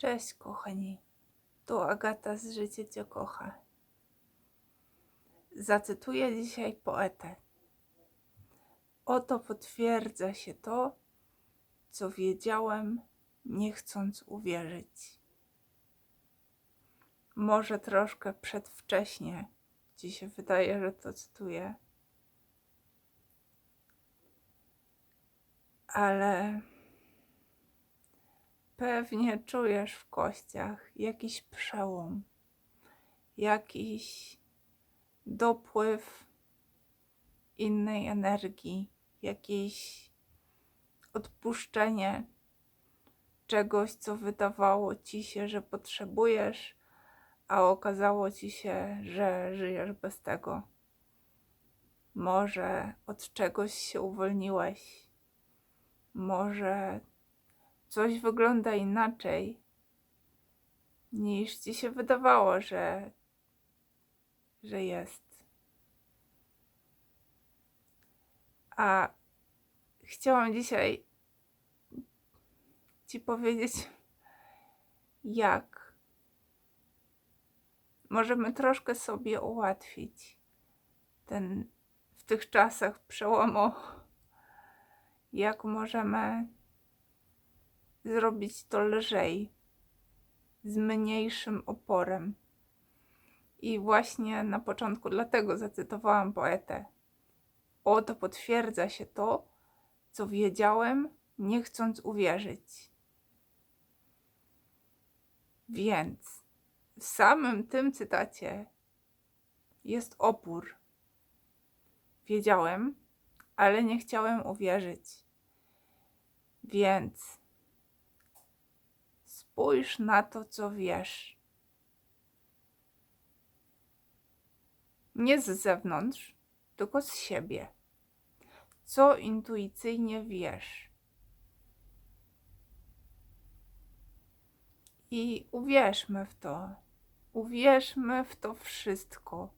Cześć, kochani. Tu Agata z Życie Cię kocha. Zacytuję dzisiaj poetę. Oto potwierdza się to, co wiedziałem, nie chcąc uwierzyć. Może troszkę przedwcześnie ci się wydaje, że to cytuję, ale Pewnie czujesz w kościach jakiś przełom, jakiś dopływ innej energii, jakieś odpuszczenie czegoś, co wydawało ci się, że potrzebujesz, a okazało ci się, że żyjesz bez tego. Może od czegoś się uwolniłeś, może coś wygląda inaczej niż ci się wydawało, że, że jest. A chciałam dzisiaj ci powiedzieć, jak możemy troszkę sobie ułatwić ten w tych czasach przełomu, jak możemy zrobić to lżej, z mniejszym oporem. I właśnie na początku dlatego zacytowałam poetę. Oto potwierdza się to, co wiedziałem, nie chcąc uwierzyć. Więc w samym tym cytacie jest opór. Wiedziałem, ale nie chciałem uwierzyć. Więc Spójrz na to, co wiesz. Nie z zewnątrz, tylko z siebie. Co intuicyjnie wiesz. I uwierzmy w to. Uwierzmy w to wszystko.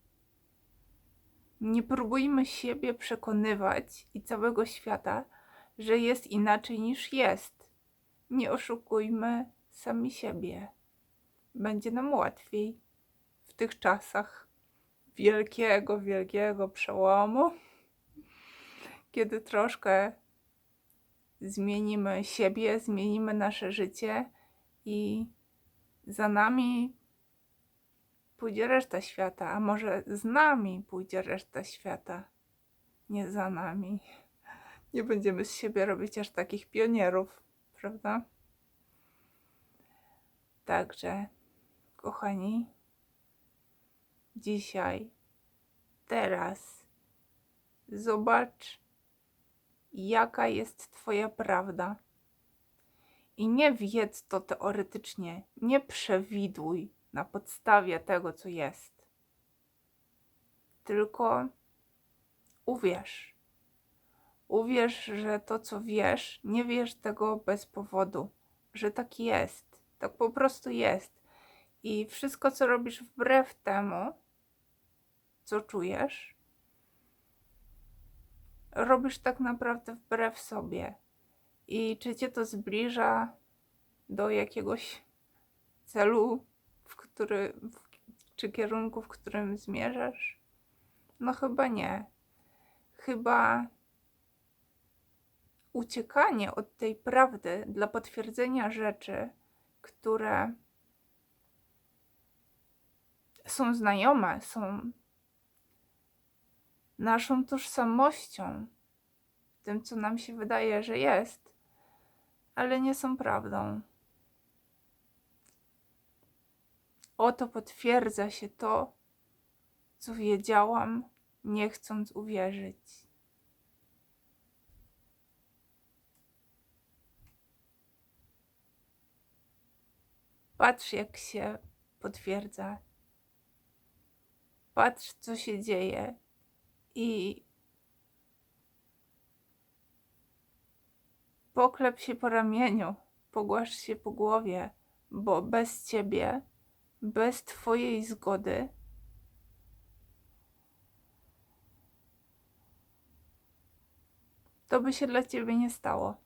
Nie próbujmy siebie przekonywać i całego świata, że jest inaczej niż jest. Nie oszukujmy sami siebie. Będzie nam łatwiej w tych czasach wielkiego, wielkiego przełomu, kiedy troszkę zmienimy siebie, zmienimy nasze życie i za nami pójdzie reszta świata, a może z nami pójdzie reszta świata, nie za nami. Nie będziemy z siebie robić aż takich pionierów, prawda? Także, kochani, dzisiaj, teraz, zobacz, jaka jest Twoja prawda. I nie wiedz to teoretycznie, nie przewiduj na podstawie tego, co jest. Tylko uwierz. Uwierz, że to, co wiesz, nie wiesz tego bez powodu, że tak jest tak po prostu jest. I wszystko, co robisz wbrew temu, co czujesz, robisz tak naprawdę wbrew sobie. I czy cię to zbliża do jakiegoś celu, w który, w, czy kierunku, w którym zmierzasz? No chyba nie. Chyba uciekanie od tej prawdy dla potwierdzenia rzeczy które są znajome, są naszą tożsamością, tym, co nam się wydaje, że jest, ale nie są prawdą. Oto potwierdza się to, co wiedziałam, nie chcąc uwierzyć. Patrz, jak się potwierdza. Patrz, co się dzieje. I poklep się po ramieniu, pogłasz się po głowie, bo bez ciebie, bez twojej zgody, to by się dla ciebie nie stało.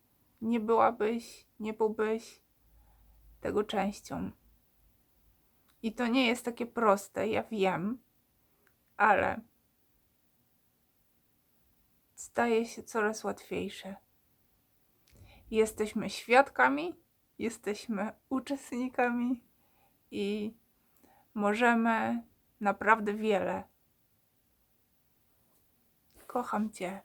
Nie byłabyś, nie byłbyś tego częścią. I to nie jest takie proste, ja wiem, ale staje się coraz łatwiejsze. Jesteśmy świadkami, jesteśmy uczestnikami i możemy naprawdę wiele. Kocham Cię.